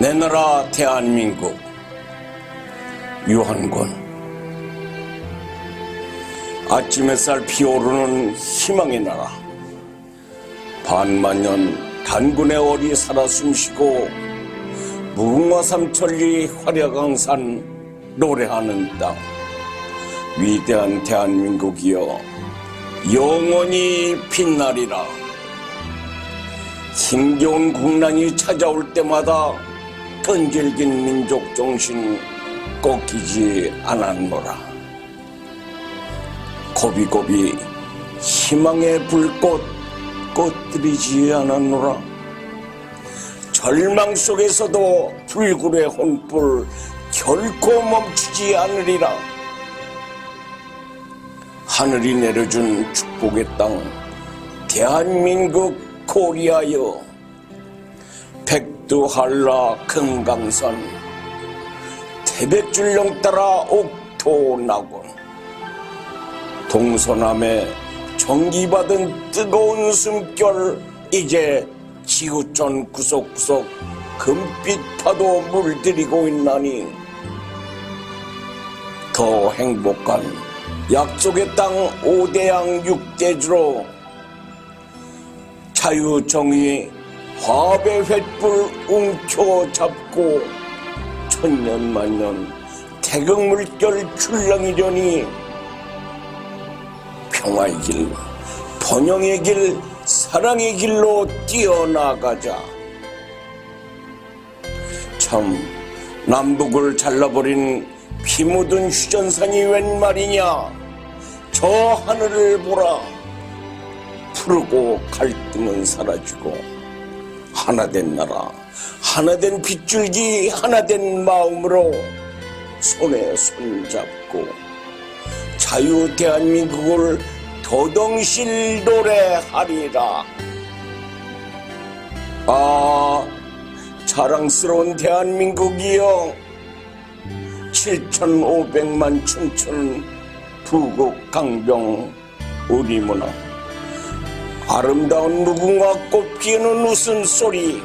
내 나라 대한민국. 유한권 아침 햇살 피오르는 희망의 나라. 반만년 단군의 어리 살아 숨쉬고 무궁화 삼천리 활야강산 노래하는 땅. 위대한 대한민국이여 영원히 빛나리라. 힘겨운 국난이 찾아올 때마다 끈질긴 민족 정신 꺾이지 않았노라. 고비고비 희망의 불꽃 꺼뜨리지 않았노라. 절망 속에서도 불굴의 혼불 결코 멈추지 않으리라. 하늘이 내려준 축복의 땅 대한민국 코리아여 백두한라 금강산 태백줄령 따라 옥토나곤 동서남에 정기받은 뜨거운 숨결 이제 지구촌 구석구석 금빛 파도 물들이고 있나니 더 행복한 약속의 땅 오대양 육대주로 자유정의 화배 횃불 움켜 잡고 천년만년 태극물결 출렁이려니 평화의 길, 번영의 길, 사랑의 길로 뛰어나가자. 참 남북을 잘라버린 피 묻은 휴전선이 웬 말이냐? 저 하늘을 보라. 푸르고 갈등은 사라지고 하나된 나라, 하나된 빗줄기, 하나된 마음으로 손에 손잡고 자유 대한민국을 도동실 노래하리라. 아, 자랑스러운 대한민국이여 7,500만 춘천 부국 강병 우리 문화 아름다운 무궁화 꽃 피우는 웃음소리.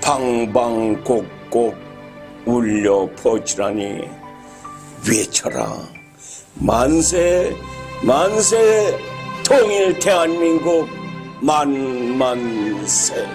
방방곡곡 울려 퍼지라니. 외쳐라. 만세 만세. 통일 대한민국 만만세